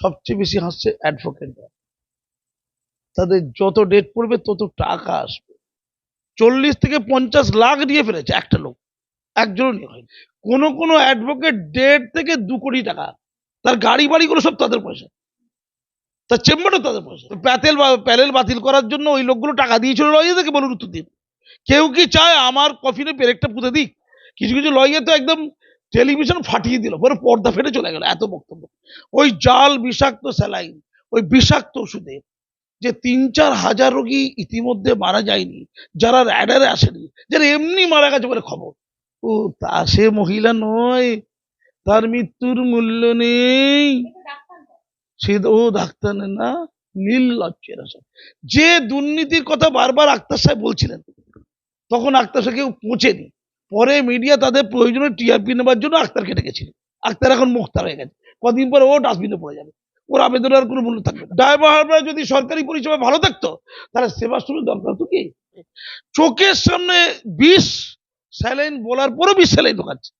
সবচেয়ে বেশি হাসছে অ্যাডভোকেটরা তাদের যত ডেট পড়বে, তত টাকা আসবে। চল্লিশ থেকে পঞ্চাশ লাখ নিয়ে ফেলেছে একটা লোক। একজনও নিয়ে হয়নি। কোনো কোনো অ্যাডভোকেট দেড় থেকে দু কোটি টাকা। তার গাড়ি বাড়িগুলো সব তাদের পয়সা। তার চেম্বারও তাদের পয়সা। প্যাতেল প্যানেল বাতিল করার জন্য ওই লোকগুলো টাকা দিয়েছিল লয়ারদেরকে বলুন উত্তর দিন। কেউ কি চায় আমার কফিনে পেরেকটা পুঁতে দিক? কিছু কিছু লয়ার তো একদম টেলিভিশন ফাটিয়ে দিল, পরে পর্দা ফেটে চলে গেল, এত বক্তব্য। ওই জাল বিষাক্ত স্যালাইন, ওই বিষাক্ত ওষুধে যে তিন চার হাজার রোগী ইতিমধ্যে মারা যায়নি, যারা র্যাডারে আসেনি, যারা এমনি মারা গেছে বলে খবর। ও, তা সে মহিলা নয়, তার মৃত্যুর মূল্য নেই। সে ও ডাক্তার না নির্লজ্জেরা সব যে দুর্নীতির কথা বারবার আক্তার সাহেব বলছিলেন, তখন আক্তার সাহেব কেউ পৌঁছেনি। পরে মিডিয়া তাদের প্রয়োজনে টিআরপি নেবার জন্য আক্তারকে ডেকেছিল আক্তার এখন মুক্তার হয়ে গেছে। কদিন পরে ও ডাস্টবিনে পড়ে যাবে। ওর আবেদনের কোনো মূল্য থাকবে না। ড্রাইভাররা যদি সরকারি পরিষেবা ভালো থাকতো তাহলে সেবা শুরু দরকার তো কি? চোখের সামনে বিষ স্যালাইন বলার পরও বিষ স্যালাইন ঢোকাচ্ছে।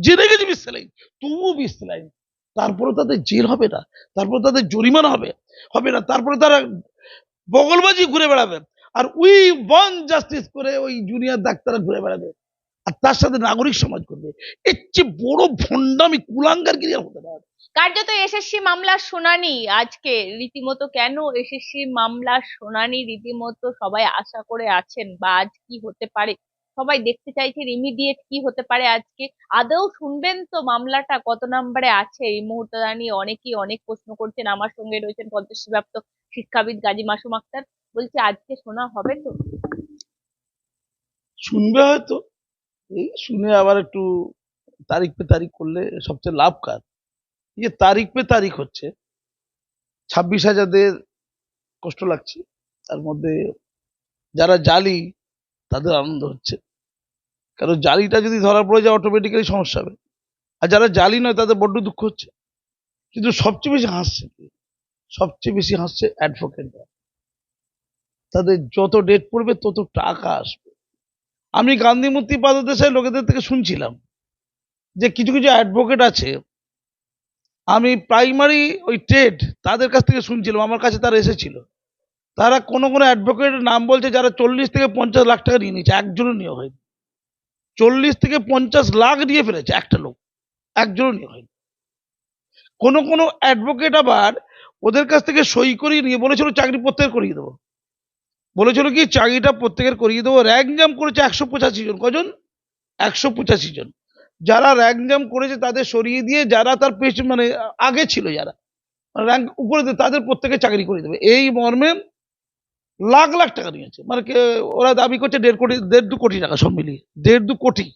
জেনে গেছে বিষ স্যালাইন। তবুও বিষ স্যালাইন। তারপরে তাদের জেল হবে না। তারপরে তাদের জরিমানা হবে। হবে না। তারপরে তারা বগলবাজি ঘুরে বেড়াবে। আর উই ওয়ান জাস্টিস করে ওই জুনিয়র ডাক্তাররা ঘুরে বেড়াবে। আর তার সাথে নাগরিক সমাজ করবে। এর চেয়ে বড় ভণ্ডামি কুলাঙ্গার গিরি হতে পারে। কার্যত এসএসসি মামলার শুনানি আজকে রীতিমতো কেন এসএসসি মামলার শুনানি রীতিমতো সবাই আশা করে আছেন বা আজ কি হতে পারে? সবাই দেখতে চাইছেন ইমিডিয়েট কি হতে পারে আজকে। আদৌ শুনবেন তো মামলাটা কত নম্বরে আছে? এই মুহূর্তে দাঁড়িয়ে অনেকেই অনেক প্রশ্ন করছেন। আমার সঙ্গে রয়েছেন পদ্মশ্রীপ্রাপ্ত শিক্ষাবিদ গাজী মাসুম আক্তার। বলছে আজকে শোনা হবে তো? শুনবে হয়তো। এই শুনে আবার একটু তারিখ পে তারিখ করলে সবচেয়ে লাভ কার? যে তারিখ পে তারিখ হচ্ছে, ছাব্বিশ হাজারদের কষ্ট লাগছে, তার মধ্যে যারা জালি, তাদের আনন্দ হচ্ছে। কারণ জালিটা যদি ধরা পড়ে যায় অটোমেটিক্যালি সমস্যা হবে। আর যারা জালি নয়, তাদের বড্ড দুঃখ হচ্ছে। কিন্তু সবচেয়ে বেশি হাসছে সবচেয়ে বেশি হাসছে অ্যাডভোকেটরা তাদের যত ডেট পড়বে, তত টাকা আসবে। আমি গান্ধী মূর্তি পাদদেশের লোকেদের থেকে শুনছিলাম যে কিছু কিছু অ্যাডভোকেট আছে। আমি প্রাইমারি ওই ট্রেড তাদের কাছ থেকে শুনছিলাম, আমার কাছে তারা এসেছিল। তারা কোনো কোনো অ্যাডভোকেটের নাম বলছে যারা চল্লিশ থেকে পঞ্চাশ লাখ টাকা নিয়ে নিয়েছে একজনও নিয়ে হয়নি। চল্লিশ থেকে পঞ্চাশ লাখ নিয়ে ফেলেছে একটা লোক একজনও নিয়ে হয়নি। কোনো কোনো অ্যাডভোকেট আবার ওদের কাছ থেকে সই করিয়ে নিয়ে বলেছিল, চাকরি প্রত্যেকের করিয়ে দেবো। বলেছিল কি, চাকরিটা প্রত্যেকের করিয়ে দেবো। র্যাঙ্ক জাম করেছে একশো পঁচাশি জন। কজন? একশো পঁচাশি জন। যারা র্যাঙ্ক জাম করেছে তাদের সরিয়ে দিয়ে যারা তার পেছনে মানে আগে ছিল যারা র্যাঙ্ক উপরে তাদের প্রত্যেকে চাকরি করে দেবে। এই মর্মে লাখ লাখ টাকা নিয়েছে। মানে কে- ওরা দাবি করছে দেড় কোটি, দেড় দু কোটি টাকা সব মিলিয়ে। দেড় দু কোটি।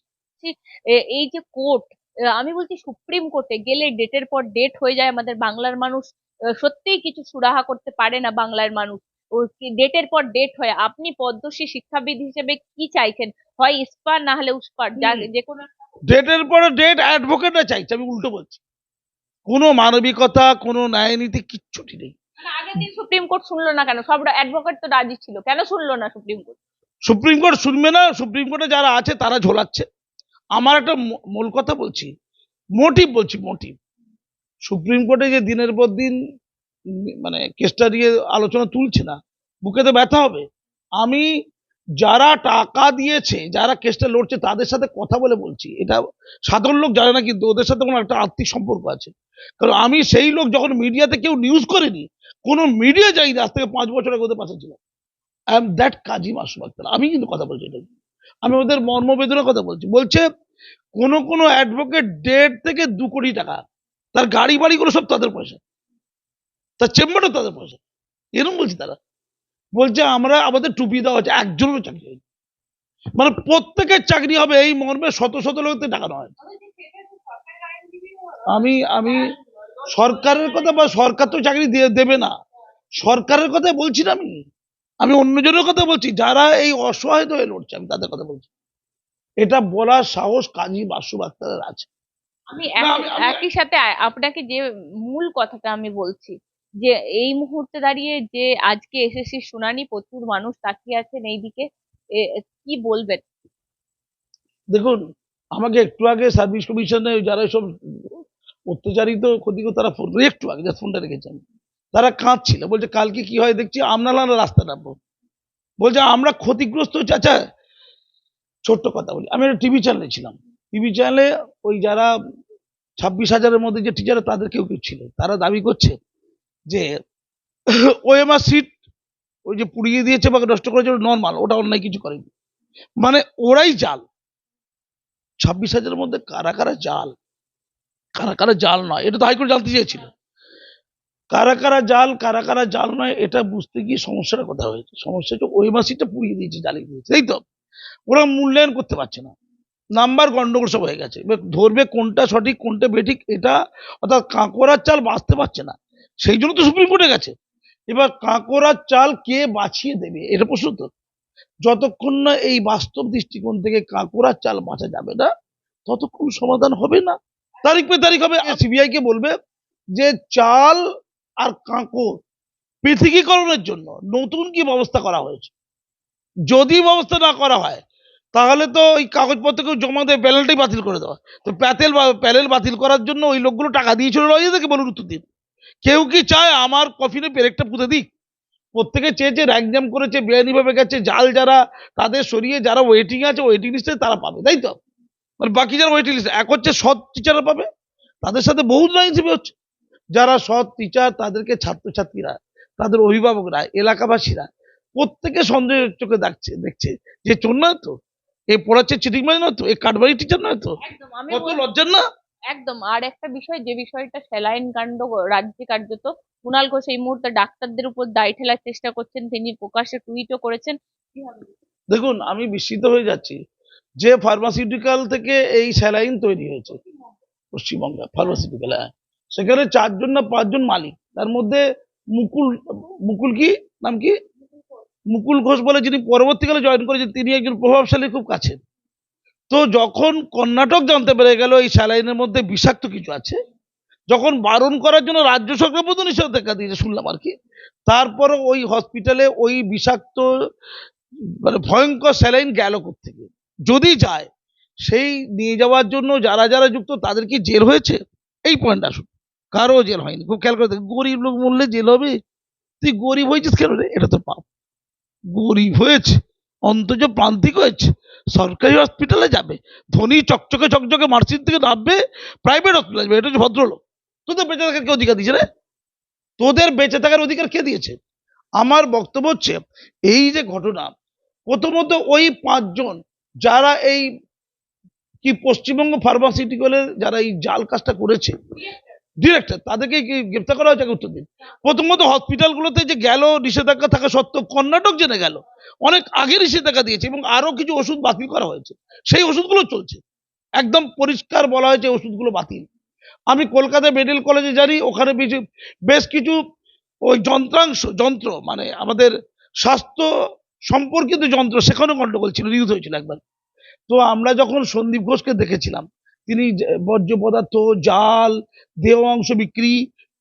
এই যে কোর্ট আমি বলছি সুপ্রিম কোর্টে গেলে ডেটের পর ডেট হয়ে যায়। আমাদের বাংলার মানুষ সত্যিই কিছু সুরাহা করতে পারে না বাংলার মানুষ। ডেটের পর ডেট হয়? আপনি পদ্মশ্রী শিক্ষাবিদ হিসেবে কি চাইছেন? হয় ইস্পার না হলে উস্পার যা কোনো ডেটের পরে ডেট অ্যাডভোকেটরা চাইছে আমি উল্টো বলছি। কোনো মানবিকতা কোনো ন্যায় নীতি কিচ্ছুটি নেই। আগের দিন সুপ্রিম কোর্ট শুনলো না কেন? সব অ্যাডভোকেট তো রাজি ছিল। কেন শুনলো না সুপ্রিম কোর্ট? সুপ্রিম কোর্ট শুনবে না সুপ্রিম কোর্টে যারা আছে তারা ঝোলাচ্ছে। আমার একটা মূল কথা বলছি। মোটিভ বলছি মোটিভ সুপ্রিম কোর্টে যে দিনের পর দিন মানে কেসটা দিয়ে আলোচনা তুলছে না। বুকে তো ব্যথা হবে। আমি যারা টাকা দিয়েছে, যারা কেসটা লড়ছে, তাদের সাথে কথা বলে বলছি। এটা সাধারণ লোক জানে না, কিন্তু ওদের সাথে কোনো একটা আর্থিক সম্পর্ক আছে। কারণ আমি সেই লোক যখন মিডিয়াতে কেউ নিউজ করেনি, কোনো মিডিয়া যাইনি আজ থেকে পাঁচ বছর আগে ওদের পাশে ছিল I am that Kazi Masum Akhtar. আমি কিন্তু কথা বলছি এটা আমি ওদের মর্মবেদনার কথা বলছি। বলছে, কোন কোন অ্যাডভোকেট দেড় থেকে দু কোটি টাকা, তার গাড়ি বাড়িগুলো সব তাদের পয়সা। তার চেম্বারও তাদের পয়সা এরকম বলছে তারা। বলছে আমরা আমাদের টুপি দেওয়া হচ্ছে একজনেরও চাকরি হয়নি। মানে প্রত্যেকের চাকরি হবে এই মর্মে শত শত লোকদের টাকা নয়। আমি আমি সরকারের কথা বা সরকার তো চাকরি দিয়ে দেবে না। সরকারের কথা বলছি না আমি। আমি অন্যজনের কথা বলছি। যারা এই অসহায় হয়ে লড়ছে আমি তাদের কথা বলছি। এটা বলার সাহস কাজী বাসু আক্তারের আছে। আমি- একই সাথে আপনাকে যে মূল কথাটা আমি বলছি যে এই মুহূর্তে দাঁড়িয়ে যে আজকে এসএসসি শুনানি, প্রচুর মানুষ তাকিয়ে আছেন এই দিকে কি বলবেন? দেখুন, আমাকে একটু আগে সার্ভিস কমিশনে যারা সব অত্যাচারিত ক্ষতিকর তারা ফোন, একটু আগে জাস্ট ফোনটা রেখেছেন। তারা কাঁদছিল, বলছে, কালকে কি হয় দেখছি আমনালা রাস্তা নামবো। বলছে, আমরা ক্ষতিগ্রস্ত, চাচা, ছোট্ট কথা বলি। আমি একটা টিভি চ্যানেলে ছিলাম। টিভি চ্যানেলে ওই যারা ছাব্বিশ হাজারের মধ্যে যে টিচার তাদের কেউ কেউ ছিল। তারা দাবি করছে যে ওএমআর সিট ওই যে পুড়িয়ে দিয়েছে বা নষ্ট করেছে নর্মাল ওটা অন্যায় কিছু করেনি। মানে ওরাই জাল। ছাব্বিশ হাজারের মধ্যে কারা কারা জাল? কারা কারা জাল নয়, এটা তো হাইকোর্ট জানতে চেয়েছিল। কারা কারা জাল, কারা কারা জাল নয়, এটা বুঝতে গিয়ে সমস্যার কথা হয়েছে? সমস্যা হচ্ছে ওই মাসিটা পুড়িয়ে দিয়েছে, জ্বালিয়ে দিয়েছে তাই তো। ওরা মূল্যায়ন করতে পারছে না। নাম্বার গন্ডগোল সব হয়ে গেছে। ধরবে কোনটা সঠিক, কোনটা বেঠিক, এটা অর্থাৎ কাঁকড়ার চাল বাঁচতে পারছে না। সেই জন্য তো সুপ্রিম কোর্টে গেছে। এবার কাঁকড়ার চাল কে বাঁচিয়ে দেবে? এটা প্রশ্ন তো। যতক্ষণ না এই বাস্তব দৃষ্টিকোণ থেকে কাঁকড়ার চাল বাঁচা যাবে না, ততক্ষণ সমাধান হবে না। তারিখ পে তারিখ হবে। সিবিআই কে বলবে যে চাল আর কাঁকড় পৃথকীকরণের জন্য নতুন কি ব্যবস্থা করা হয়েছে? যদি ব্যবস্থা না করা হয়, তাহলে তো ওই কাগজপত্রকে জমা দিয়ে প্যানেলটাই বাতিল করে দেওয়া তো প্যাতেল প্যানেল বাতিল করার জন্য ওই লোকগুলো টাকা দিয়েছিল রয়েছে বলুন উত্তর দিন। কেউ কি চায় আমার কফিনে পেরেকটা পুঁতে দিক? প্রত্যেকে চেয়েছে র্যাঙ্ক জ্যাম করেছে বেআইনিভাবে গেছে জাল যারা তাদের সরিয়ে যারা ওয়েটিং আছে ওয়েটিং লিস্টে তারা পাবে তাই তো? মানে বাকি যারা ওয়েটিং লিস্ট এক হচ্ছে সৎ টিচাররা পাবে তাদের সাথে বহু হিসেবে হচ্ছে। যারা সৎ টিচার তাদেরকে ছাত্রছাত্রীরা তাদের অভিভাবকরা এলাকাবাসীরা প্রত্যেকে সন্দেহের চোখে দেখছে দেখছে যে চোর নয় তো? এ পড়াচ্ছে চিটিং মারি নয় তো? এ কাঠবাড়ি টিচার নয় তো? আমি কত লজ্জার না? একদম। আর একটা বিষয়, যে বিষয়টা স্যালাইন কাণ্ড রাজ্যে কার্যত, কুণাল ঘোষ এই মুহূর্তে ডাক্তারদের উপর দায় ঠেলার চেষ্টা করছেন। তিনি প্রকাশ্যে টুইটও করেছেন। দেখুন, আমি বিস্মিত হয়ে যাচ্ছি যে ফার্মাসিউটিক্যাল থেকে এই স্যালাইন তৈরি হয়েছে পশ্চিমবঙ্গে ফার্মাসিউটিক্যাল হ্যাঁ। সেখানে চারজন না পাঁচজন মালিক, তার মধ্যে মুকুল মুকুল কি? নাম কি? মুকুল ঘোষ বলে যিনি পরবর্তীকালে জয়েন করেছেন, তিনি একজন প্রভাবশালী খুব কাছের। তো যখন কর্ণাটক জানতে পেরে গেল এই স্যালাইনের মধ্যে বিষাক্ত কিছু আছে, যখন বারণ করার জন্য রাজ্য সরকার পর্যন্ত নিষেধাজ্ঞা দিয়েছে, শুনলাম আর কি তারপর ওই হসপিটালে ওই বিষাক্ত মানে ভয়ঙ্কর স্যালাইন গেল থেকে যদি যায়, সেই নিয়ে যাওয়ার জন্য যারা যারা যুক্ত তাদের কি জেল হয়েছে? এই পয়েন্ট আসুন কারও জেল হয়নি। খুব খেয়াল করে গরিব লোক মরলে জেল হবে? তুই গরিব হয়েছিস কেন রে? এটা তো পাপ। গরিব হয়েছে অন্তজ প্রান্তিক হয়েছে। সরকারি হসপিটালে যাবে। ধনী চকচকে চকচকে মার্সির থেকে নামবে প্রাইভেট হসপিটালে যাবে। এটা হচ্ছে ভদ্রলোক। তোদের বেঁচে থাকার কে অধিকার দিয়েছে রে? তোদের বেঁচে থাকার অধিকার কে দিয়েছে? আমার বক্তব্য হচ্ছে, এই যে ঘটনা, প্রথমত ওই পাঁচজন যারা এই কি পশ্চিমবঙ্গ ফার্মাসিউটিক্যালের যারা এই জাল কাজটা করেছে ডিরেক্টর তাদেরকে গ্রেপ্তার করা হয়েছে? উত্তর দিন। প্রথমত, হসপিটালগুলোতে যে গেল, নিষেধাজ্ঞা থাকা সত্ত্বেও কর্ণাটক জেনে গেল। অনেক আগে নিষেধাজ্ঞা দিয়েছে এবং আরও কিছু ওষুধ বাতিল করা হয়েছে। সেই ওষুধগুলো চলছে। একদম পরিষ্কার বলা হয়েছে ওষুধগুলো বাতিল। আমি কলকাতা মেডিকেল কলেজে জানি, ওখানে বেশ কিছু ওই যন্ত্রাংশ, যন্ত্র মানে আমাদের স্বাস্থ্য সম্পর্কিত যন্ত্র, সেখানেও গন্ডগোল ছিল নিউজ হয়েছিল একবার। তো আমরা যখন সন্দীপ ঘোষকে দেখেছিলাম তিনি বর্জ্য পদার্থ, জাল, দেহ অংশ বিক্রি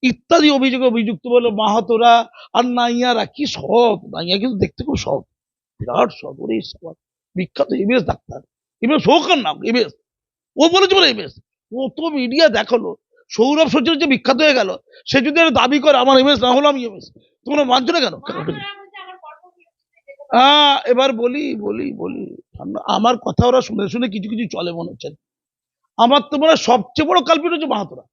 ইত্যাদি অভিযোগে অভিযুক্ত বলে মাহাতোরা আর নাইয়ারা কি সৎ? নাইয়া কিন্তু দেখতে খুব সৎ। বিরাট সৎ। ওরে বিখ্যাত এমএস ডাক্তার। এমএস হোকার নাম, এমএস। ও বলেছে বলে এমএস। ও তো মিডিয়া দেখাল। সৌরভ সচিন যে বিখ্যাত হয়ে গেল, সে যদি দাবি করে, আমার এমএস না হলো, আমি এমএস। তোমরা মানছো না কেন? এবার বলি বলি বলি। আমার কথা ওরা শুনে শুনে কিছু কিছু চলে মনে হচ্ছে। আমার তো মনে হয় সবচেয়ে বড় কাল্পিত হচ্ছে মাহাতোরা।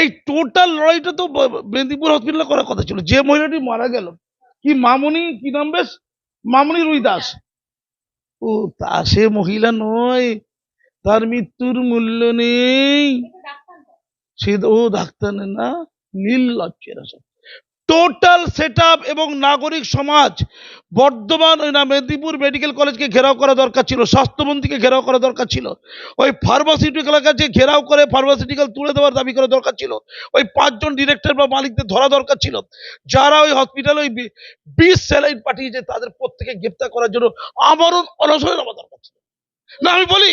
এই টোটাল লড়াইটা তো মেদিনীপুর হসপিটালে করার কথা ছিল। যে মহিলাটি মারা গেল, কি মামনি, কি নাম বেশ? মামনি রুই দাস ও, তা সে মহিলা নয়। তার মৃত্যুর মূল্য নেই। সে ও ডাক্তার না, নীল লজ্জেরা সব টোটাল সেট এবং নাগরিক সমাজ, বর্ধমান ওই না, মেদিনীপুর মেডিকেল কলেজকে ঘেরাও করা দরকার ছিল, স্বাস্থ্যমন্ত্রীকে ঘেরাও করা দরকার ছিল। ওই ফার্মাসিউটিক্যালের কাছে ঘেরাও করে ফার্মাসিউটিক্যাল তুলে দেওয়ার দাবি করা দরকার ছিল। ওই পাঁচজন ডিরেক্টর বা মালিকদের ধরা দরকার ছিল। যারা ওই হসপিটালে ওই বিষ স্যালাইন পাঠিয়েছে, তাদের প্রত্যেকে গ্রেপ্তার করার জন্য আমারও অনশনে নামা দরকার ছিল। না, আমি বলি,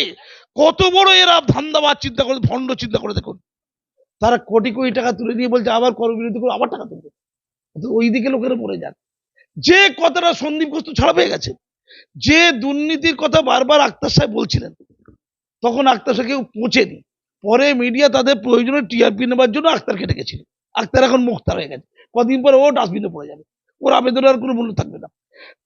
কত বড় এরা ধান্দাবাদ চিন্তা করে, ভণ্ড চিন্তা করে দেখুন। তারা কোটি কোটি টাকা তুলে নিয়ে বলছে, আবার করবিরতি করে আবার টাকা তুলবে। তো ওইদিকে লোকেরা মরে যান। যে কথাটা সন্দীপ ঘোষ তো ছাড়া পেয়ে গেছে, যে দুর্নীতির কথা বারবার আক্তার সাহেব বলছিলেন, তখন আক্তার সাহেব কেউ পৌঁছেনি। পরে মিডিয়া তাদের প্রয়োজনে টিআরপি নেবার জন্য আক্তারকে ডেকেছিল। আক্তার এখন মুক্তার হয়ে গেছে। কদিন পরে ও ডাস্টবিনে পড়ে যাবে। ওর আবেদনের আর কোনো মূল্য থাকবে না।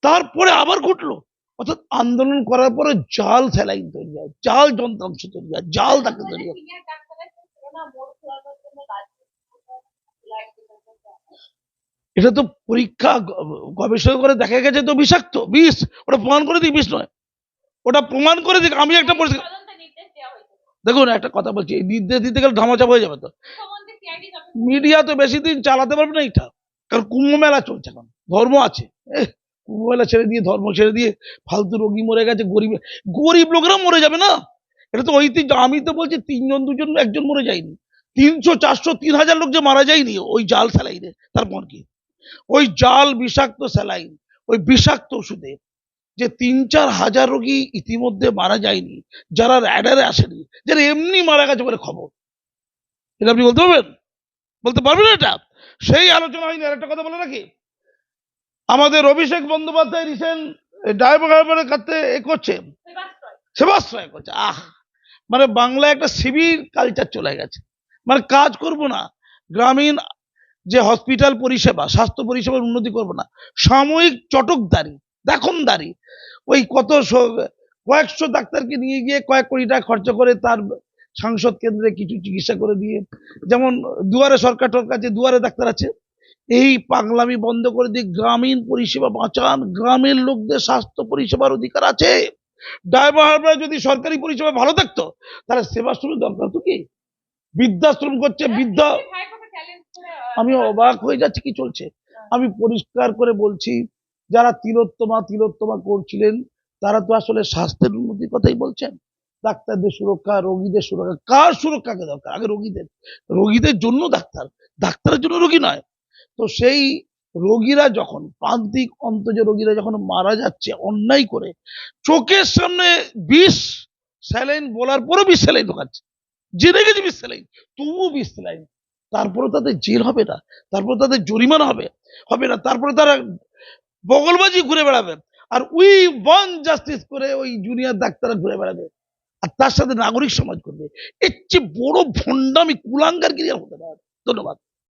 তারপরে আবার ঘটলো, অর্থাৎ আন্দোলন করার পরে জাল স্যালাইন তৈরি হয়, জাল যন্ত্রাংশ তৈরি হয়, জাল ডাক্তার তৈরি হয়। এটা তো পরীক্ষা গবেষণা করে দেখা গেছে তো বিষাক্ত, বিষ। ওটা প্রমাণ করে দিক বিষ নয়। ওটা প্রমাণ করে দিক, আমি একটা পরিষ্কার দেখুন, একটা কথা বলছি নির্দেশ দিতে গেলে ধামাচাপ হয়ে যাবে তো। মিডিয়া তো বেশি দিন চালাতে পারবে না এটা কারণ কুম্ভ মেলা চলছে এখন, ধর্ম আছে। কুম্ভ মেলা ছেড়ে দিয়ে, ধর্ম ছেড়ে দিয়ে ফালতু রোগী মরে গেছে, গরিব গরিব লোকরা মরে যাবে না। এটা তো ঐতিহ্য, আমি তো বলছি তিনজন, দুজন, একজন মরে যায়নি। তিনশো, চারশো, তিন হাজার লোক যে মারা যায়নি, ওই জাল স্যালাইনে তারপর কি? ওই জাল বিষাক্ত স্যালাইন, ওই বিষাক্ত ওষুধে যে তিন চার হাজার রোগী ইতিমধ্যে মারা যায়নি, যারা র্যাডারে আসেনি, যারা এমনি মারা গেছে বলে খবর। এটা আপনি বলতে পারবেন? বলতে পারবেন এটা? সেই আলোচনা হয়নি আর একটা কথা বলে রাখি। আমাদের অভিষেক বন্দ্যোপাধ্যায় রিসেন্ট ডায়মন্ডের কাছে এ করছে। সেবাশ্রয় করছে, আহ! মানে বাংলায় একটা শিবির কালচার চলে গেছে। মানে কাজ করব না, গ্রামীণ যে হসপিটাল পরিষেবা, স্বাস্থ্য পরিষেবার উন্নতি করব না। সাময়িক চটকদারি, দেখনদারি, ওই কত কয়েকশো ডাক্তারকে নিয়ে গিয়ে কয়েক কোটি টাকা খরচা করে তার সাংসদ কেন্দ্রে কিছু চিকিৎসা করে দিয়ে, যেমন দুয়ারে সরকার টরকার আছে দুয়ারে ডাক্তার আছে, এই পাগলামি বন্ধ করে দিয়ে গ্রামীণ পরিষেবা বাঁচান, গ্রামের লোকদের স্বাস্থ্য পরিষেবার অধিকার আছে। ড্রাইভাররা যদি সরকারি পরিষেবা ভালো থাকতো, তাহলে সেবাশ্রমের দরকার তো কি? বৃদ্ধাশ্রম করছে, বৃদ্ধা আমি অবাক হয়ে যাচ্ছি, কি চলছে? আমি পরিষ্কার করে বলছি, যারা তিলোত্তমা তিলোত্তমা করছিলেন, তারা তো আসলে স্বাস্থ্যের উন্নতির কথাই বলছেন। ডাক্তারদের সুরক্ষা, রোগীদের সুরক্ষা, কার সুরক্ষাকে দরকার? আগে রোগীদের। রোগীদের জন্য ডাক্তার। ডাক্তারের জন্য রোগী নয়। তো সেই রোগীরা যখন, প্রান্তিক অন্তজ রোগীরা যখন মারা যাচ্ছে অন্যায় করে, চোখের সামনে বিষ স্যালাইন বলার পরও বিষ স্যালাইন ঢোকাচ্ছে। জেনে গেছে বিষ স্যালাইন। তবুও বিষ স্যালাইন। তারপরে তাদের জেল হবে না তারপরে তাদের জরিমানা হবে হবে না, তারপরে তারা বগলবাজি ঘুরে বেড়াবে। আর উই বন জাস্টিস করে ওই জুনিয়র ডাক্তাররা ঘুরে বেড়াবে। আর তার সাথে নাগরিক সমাজ করবে। এর চেয়ে বড় ভণ্ডামি কুলাঙ্গার গিরিয়া হতে পারে ধন্যবাদ।